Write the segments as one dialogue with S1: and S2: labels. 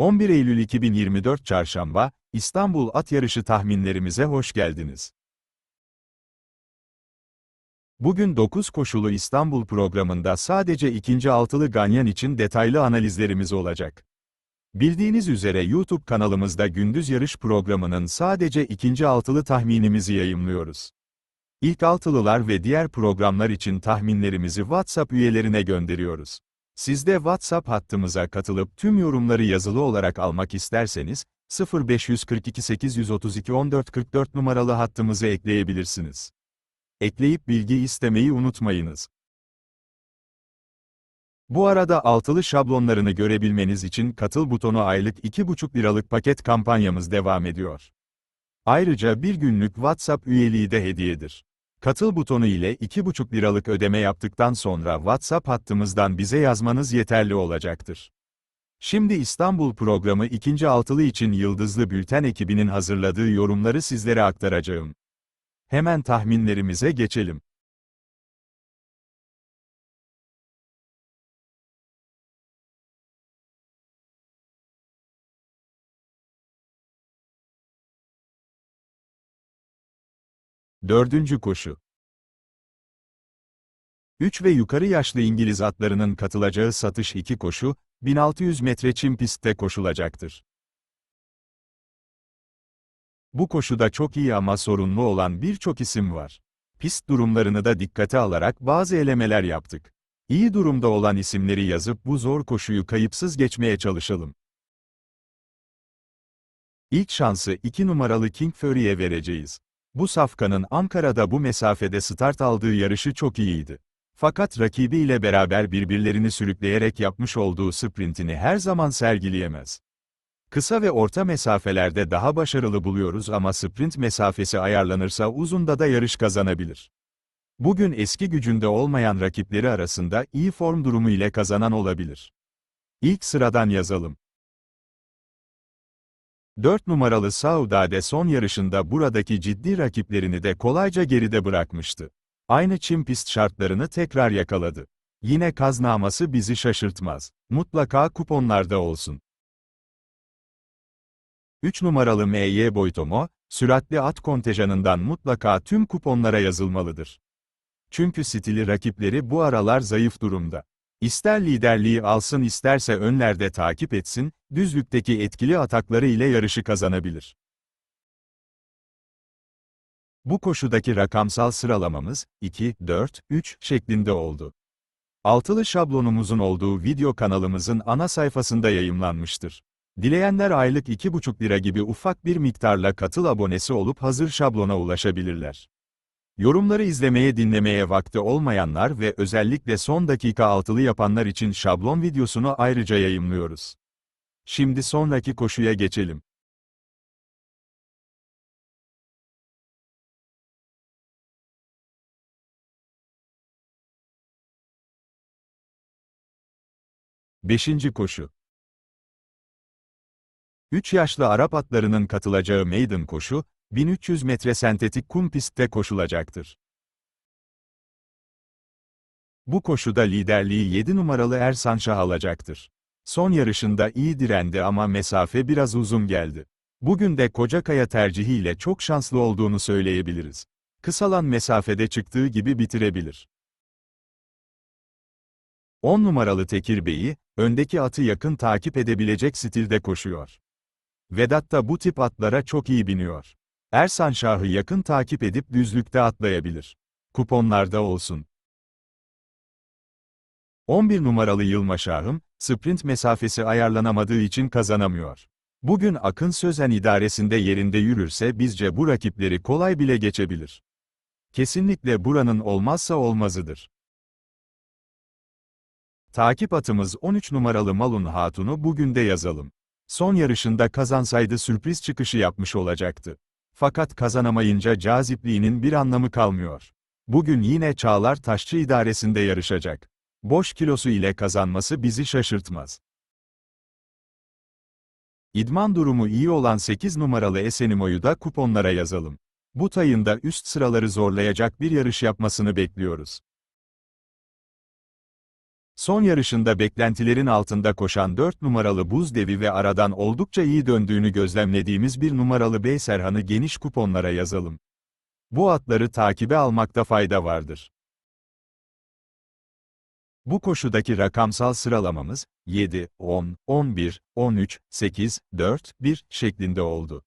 S1: 11 Eylül 2024 Çarşamba, İstanbul At Yarışı tahminlerimize hoş geldiniz. Bugün 9 koşulu İstanbul programında sadece ikinci altılı ganyan için detaylı analizlerimiz olacak. Bildiğiniz üzere YouTube kanalımızda gündüz yarış programının sadece ikinci altılı tahminimizi yayımlıyoruz. İlk altılılar ve diğer programlar için tahminlerimizi WhatsApp üyelerine gönderiyoruz. Siz de WhatsApp hattımıza katılıp tüm yorumları yazılı olarak almak isterseniz, 0542 832 1444 numaralı hattımızı ekleyebilirsiniz. Ekleyip bilgi istemeyi unutmayınız. Bu arada altılı şablonlarını görebilmeniz için katıl butonu aylık 2,5 liralık paket kampanyamız devam ediyor. Ayrıca bir günlük WhatsApp üyeliği de hediyedir. Katıl butonu ile 2,5 liralık ödeme yaptıktan sonra WhatsApp hattımızdan bize yazmanız yeterli olacaktır. Şimdi İstanbul programı ikinci altılı için Yıldızlı Bülten ekibinin hazırladığı yorumları sizlere aktaracağım. Hemen tahminlerimize geçelim. Dördüncü koşu. 3 ve yukarı yaşlı İngiliz atlarının katılacağı satış 2 koşu, 1600 metre çim pistte koşulacaktır. Bu koşuda çok iyi ama sorunlu olan birçok isim var. Pist durumlarını da dikkate alarak bazı elemeler yaptık. İyi durumda olan isimleri yazıp bu zor koşuyu kayıpsız geçmeye çalışalım. İlk şansı 2 numaralı King Fury'e vereceğiz. Bu safkanın Ankara'da bu mesafede start aldığı yarışı çok iyiydi. Fakat rakibiyle beraber birbirlerini sürükleyerek yapmış olduğu sprintini her zaman sergileyemez. Kısa ve orta mesafelerde daha başarılı buluyoruz ama sprint mesafesi ayarlanırsa uzunda da yarış kazanabilir. Bugün eski gücünde olmayan rakipleri arasında iyi form durumu ile kazanan olabilir. İlk sıradan yazalım. 4 numaralı Saudade son yarışında buradaki ciddi rakiplerini de kolayca geride bırakmıştı. Aynı çim pist şartlarını tekrar yakaladı. Yine kaznaması bizi şaşırtmaz. Mutlaka kuponlarda olsun. 3 numaralı MY Boytomo, süratli at kontenjanından mutlaka tüm kuponlara yazılmalıdır. Çünkü stili rakipleri bu aralar zayıf durumda. İster liderliği alsın isterse önlerde takip etsin, düzlükteki etkili atakları ile yarışı kazanabilir. Bu koşudaki rakamsal sıralamamız, 2, 4, 3 şeklinde oldu. Altılı şablonumuzun olduğu video kanalımızın ana sayfasında yayımlanmıştır. Dileyenler aylık 2,5 lira gibi ufak bir miktarla katıl abonesi olup hazır şablona ulaşabilirler. Yorumları izlemeye dinlemeye vakti olmayanlar ve özellikle son dakika altılı yapanlar için şablon videosunu ayrıca yayımlıyoruz. Şimdi sonraki koşuya geçelim. Beşinci koşu. 3 yaşlı Arap atlarının katılacağı maiden koşu, 1300 metre sentetik kum pistte koşulacaktır. Bu koşuda liderliği 7 numaralı Ersan Şah alacaktır. Son yarışında iyi direndi ama mesafe biraz uzun geldi. Bugün de Kocakaya tercihiyle çok şanslı olduğunu söyleyebiliriz. Kısalan mesafede çıktığı gibi bitirebilir. 10 numaralı Tekir Bey'i, öndeki atı yakın takip edebilecek stilde koşuyor. Vedat da bu tip atlara çok iyi biniyor. Ersan Şah'ı yakın takip edip düzlükte atlayabilir. Kuponlarda olsun. 11 numaralı Yılma Şahım, sprint mesafesi ayarlanamadığı için kazanamıyor. Bugün Akın Sözen idaresinde yerinde yürürse bizce bu rakipleri kolay bile geçebilir. Kesinlikle buranın olmazsa olmazıdır. Takip atımız 13 numaralı Malun Hatun'u bugün de yazalım. Son yarışında kazansaydı sürpriz çıkışı yapmış olacaktı. Fakat kazanamayınca cazipliğinin bir anlamı kalmıyor. Bugün yine Çağlar Taşçı idaresinde yarışacak. Boş kilosu ile kazanması bizi şaşırtmaz. İdman durumu iyi olan 8 numaralı Esenimo'yu da kuponlara yazalım. Bu tayında üst sıraları zorlayacak bir yarış yapmasını bekliyoruz. Son yarışında beklentilerin altında koşan 4 numaralı Buz Devi ve aradan oldukça iyi döndüğünü gözlemlediğimiz bir numaralı Bey Serhan'ı geniş kuponlara yazalım. Bu atları takibe almakta fayda vardır. Bu koşudaki rakamsal sıralamamız 7, 10, 11, 13, 8, 4, 1 şeklinde oldu.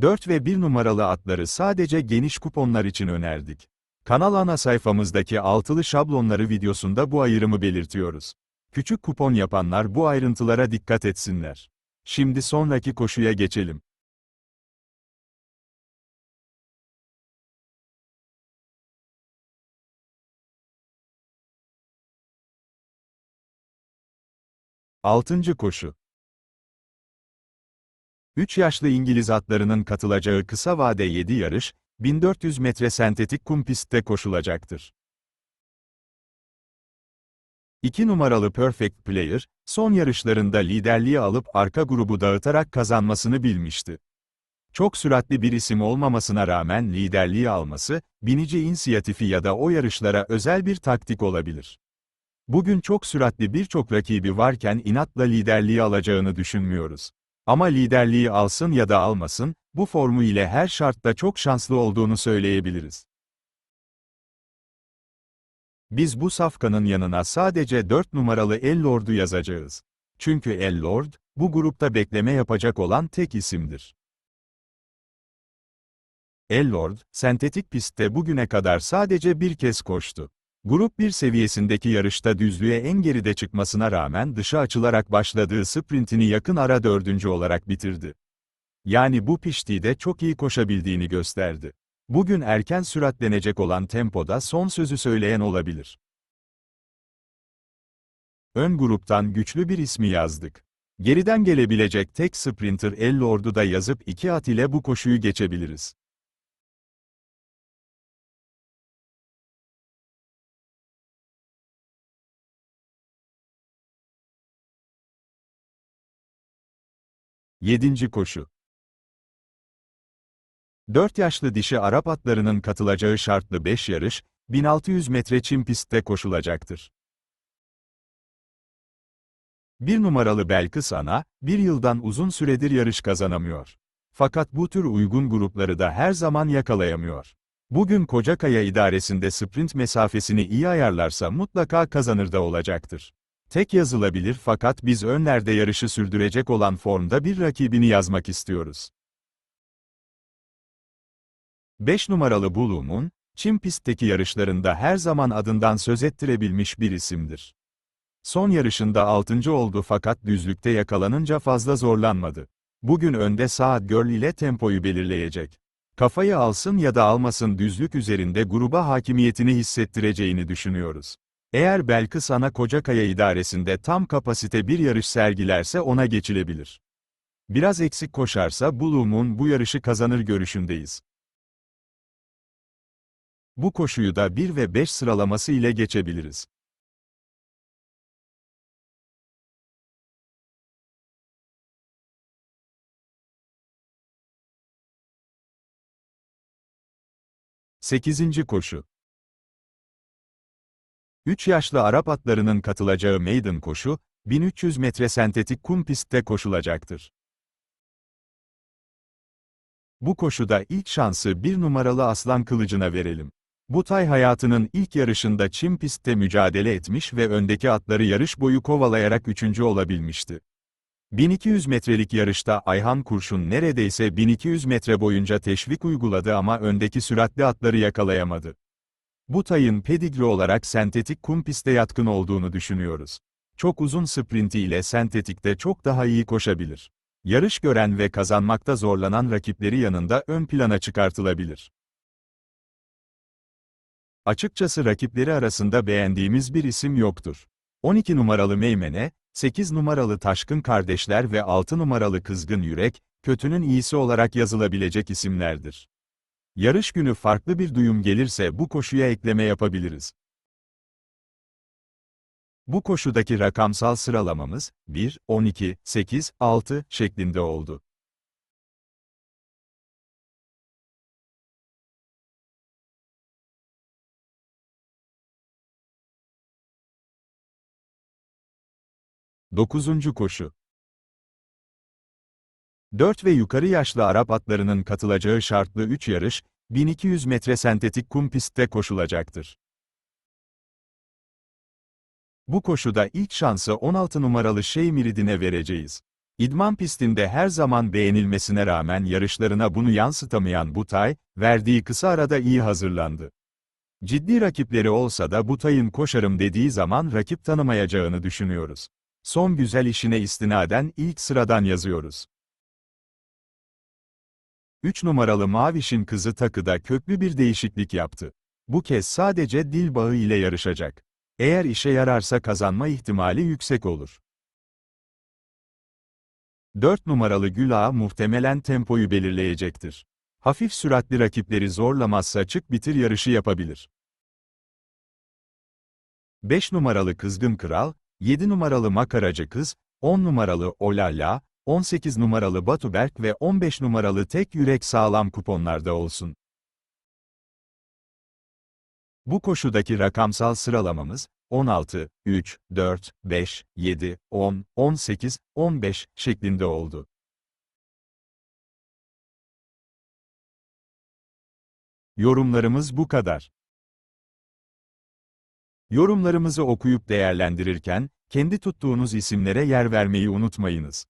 S1: 4 ve 1 numaralı atları sadece geniş kuponlar için önerdik. Kanal ana sayfamızdaki altılı şablonları videosunda bu ayrımı belirtiyoruz. Küçük kupon yapanlar bu ayrıntılara dikkat etsinler. Şimdi sonraki koşuya geçelim. Altıncı koşu 3 yaşlı İngiliz atlarının katılacağı kısa vade 7 yarış, 1400 metre sentetik kum pistte koşulacaktır. 2 numaralı Perfect Player, son yarışlarında liderliği alıp arka grubu dağıtarak kazanmasını bilmişti. Çok süratli bir isim olmamasına rağmen liderliği alması, binici inisiyatifi ya da o yarışlara özel bir taktik olabilir. Bugün çok süratli birçok rakibi varken inatla liderliği alacağını düşünmüyoruz. Ama liderliği alsın ya da almasın, bu formu ile her şartta çok şanslı olduğunu söyleyebiliriz. Biz bu safkanın yanına sadece 4 numaralı El Lord'u yazacağız. Çünkü El Lord, bu grupta bekleme yapacak olan tek isimdir. El Lord, sentetik pistte bugüne kadar sadece bir kez koştu. Grup 1 seviyesindeki yarışta düzlüğe en geride çıkmasına rağmen dışa açılarak başladığı sprintini yakın ara dördüncü olarak bitirdi. Yani bu piştiğde çok iyi koşabildiğini gösterdi. Bugün erken süratlenecek olan tempoda son sözü söyleyen olabilir. Ön gruptan güçlü bir ismi yazdık. Geriden gelebilecek tek sprinter El Lord'u da yazıp iki at ile bu koşuyu geçebiliriz. Yedinci koşu 4 yaşlı dişi Arap atlarının katılacağı şartlı 5 yarış, 1600 metre çim pistte koşulacaktır. Bir numaralı Belkıs Ana, bir yıldan uzun süredir yarış kazanamıyor. Fakat bu tür uygun grupları da her zaman yakalayamıyor. Bugün Kocakaya idaresinde sprint mesafesini iyi ayarlarsa mutlaka kazanır da olacaktır. Tek yazılabilir fakat biz önlerde yarışı sürdürecek olan formda bir rakibini yazmak istiyoruz. 5 numaralı Bulum'un, Çin pistteki yarışlarında her zaman adından söz ettirebilmiş bir isimdir. Son yarışında 6. oldu fakat düzlükte yakalanınca fazla zorlanmadı. Bugün önde Saat Girl ile tempoyu belirleyecek. Kafayı alsın ya da almasın düzlük üzerinde gruba hakimiyetini hissettireceğini düşünüyoruz. Eğer Belkıs Ana Kocakaya idaresinde tam kapasite bir yarış sergilerse ona geçilebilir. Biraz eksik koşarsa Bulum'un bu yarışı kazanır görüşündeyiz. Bu koşuyu da 1 ve 5 sıralaması ile geçebiliriz. Sekizinci koşu 3 yaşlı Arap atlarının katılacağı maiden koşu, 1300 metre sentetik kum pistte koşulacaktır. Bu koşuda ilk şansı bir numaralı Aslan Kılıcı'na verelim. Butay hayatının ilk yarışında çim pistte mücadele etmiş ve öndeki atları yarış boyu kovalayarak üçüncü olabilmişti. 1200 metrelik yarışta Ayhan Kurşun neredeyse 1200 metre boyunca teşvik uyguladı ama öndeki süratli atları yakalayamadı. Butay'ın pedigri olarak sentetik kum pistte yatkın olduğunu düşünüyoruz. Çok uzun sprinti ile sentetikte çok daha iyi koşabilir. Yarış gören ve kazanmakta zorlanan rakipleri yanında ön plana çıkartılabilir. Açıkçası rakipleri arasında beğendiğimiz bir isim yoktur. 12 numaralı Meymene, 8 numaralı Taşkın Kardeşler ve 6 numaralı Kızgın Yürek, kötünün iyisi olarak yazılabilecek isimlerdir. Yarış günü farklı bir duyum gelirse bu koşuya ekleme yapabiliriz. Bu koşudaki rakamsal sıralamamız 1, 12, 8, 6 şeklinde oldu. 9. koşu 4 ve yukarı yaşlı Arap atlarının katılacağı şartlı 3 yarış, 1200 metre sentetik kum pistte koşulacaktır. Bu koşuda ilk şansı 16 numaralı Şey Miridin'e vereceğiz. İdman pistinde her zaman beğenilmesine rağmen yarışlarına bunu yansıtamayan Butay, verdiği kısa arada iyi hazırlandı. Ciddi rakipleri olsa da Butay'ın koşarım dediği zaman rakip tanımayacağını düşünüyoruz. Son güzel işine istinaden ilk sıradan yazıyoruz. 3 numaralı Maviş'in kızı Takı'da köklü bir değişiklik yaptı. Bu kez sadece dil bağı ile yarışacak. Eğer işe yararsa kazanma ihtimali yüksek olur. 4 numaralı Gül Ağa muhtemelen tempoyu belirleyecektir. Hafif süratli rakipleri zorlamazsa çık bitir yarışı yapabilir. 5 numaralı Kızgın Kral, 7 numaralı Makaracı Kız, 10 numaralı Olala, 18 numaralı Batuberk ve 15 numaralı Tek Yürek sağlam kuponlarda olsun. Bu koşudaki rakamsal sıralamamız, 16, 3, 4, 5, 7, 10, 18, 15 şeklinde oldu. Yorumlarımız bu kadar. Yorumlarımızı okuyup değerlendirirken, kendi tuttuğunuz isimlere yer vermeyi unutmayınız.